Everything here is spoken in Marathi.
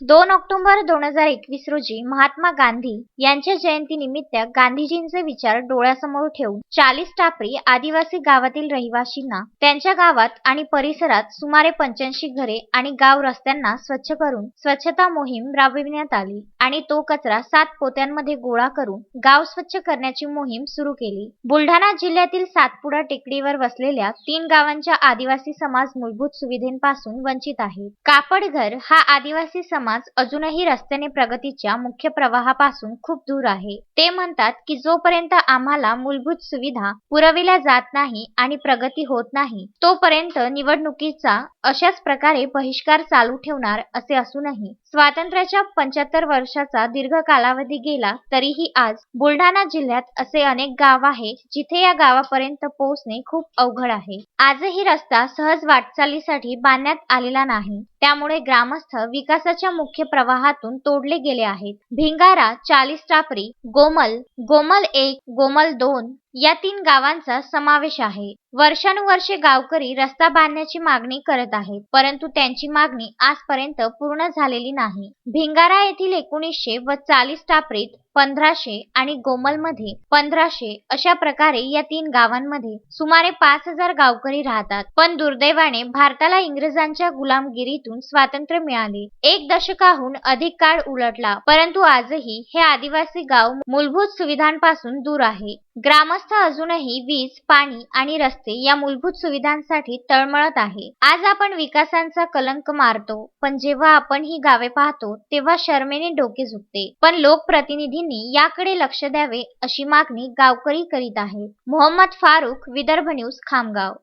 दोन ऑक्टोबर दोन हजार एकवीस रोजी महात्मा गांधी यांच्या जयंतीनिमित्त गांधीजींचे विचार डोळ्यासमोर ठेवून चाळीस टापरी आदिवासी गावातील रहिवाशींना त्यांच्या गावात आणि परिसरात सुमारे पंच्याऐंशी घरे आणि गाव रस्त्यांना स्वच्छ करून स्वच्छता मोहीम राबविण्यात आली आणि तो कचरा सात पोत्यांमध्ये गोळा करून गाव स्वच्छ करण्याची मोहीम सुरू केली. बुलढाणा जिल्ह्यातील सातपुडा टेकडीवर वसलेल्या तीन गावांच्या आदिवासी समाज मूलभूत सुविधेपासून वंचित आहे. कापडघर हा आदिवासी समाज अजूनही रस्त्याने प्रगतीच्या मुख्य प्रवाहापासून खूप दूर आहे. ते म्हणतात की जोपर्यंत आम्हाला मूलभूत सुविधा पुरविल्या जात नाही आणि प्रगती होत नाही तोपर्यंत निवडणुकीचा अशाच प्रकारे बहिष्कार चालू ठेवणार असे असूनही स्वातंत्र्याच्या पंच्याहत्तर वर्षाचा दीर्घ कालावधी गेला तरीही आज बुलढाणा जिल्ह्यात असे अनेक गाव आहे जिथे या गावापर्यंत पोहोचणे खूप अवघड आहे. आजही रस्ता सहज वाटचालीसाठी बांधण्यात आलेला नाही. त्यामुळे ग्रामस्थ विकासाच्या मुख्य प्रवाहातून तोडले गेले आहेत. भिंगारा चाळीस टापरी गोमल गोमल एक गोमल दोन या तीन गावांचा समावेश आहे. वर्षानुवर्षे गावकरी रस्ता बांधण्याची मागणी करत आहेत परंतु त्यांची मागणी आजपर्यंत पूर्ण झालेली नाही. भिंगारा येथील एकोणीसशे व चाळीस टापरीत पंधराशे आणि गोमलमध्ये पंधराशे अशा प्रकारे या तीन गावांमध्ये सुमारे पाच हजार गावकरी राहतात. पण दुर्दैवाने भारताला इंग्रजांच्या गुलामगिरीतून स्वातंत्र्य मिळाले. एक दशकाहून अधिक काळ उलटला परंतु आजही हे आदिवासी गाव मूलभूत सुविधांपासून दूर आहे. ग्रामस्थ अजूनही वीज पाणी आणि रस्ते या मूलभूत सुविधांसाठी तळमळत आहे. आज आपण विकासांचा कलंक मारतो पण जेव्हा आपण ही गावे पाहतो तेव्हा शर्मेने डोके झुकते. पण लोकप्रतिनिधींनी याकडे लक्ष द्यावे अशी मागणी गावकरी करीत आहे मोहम्मद फारुख विदर्भ न्यूज खामगाव.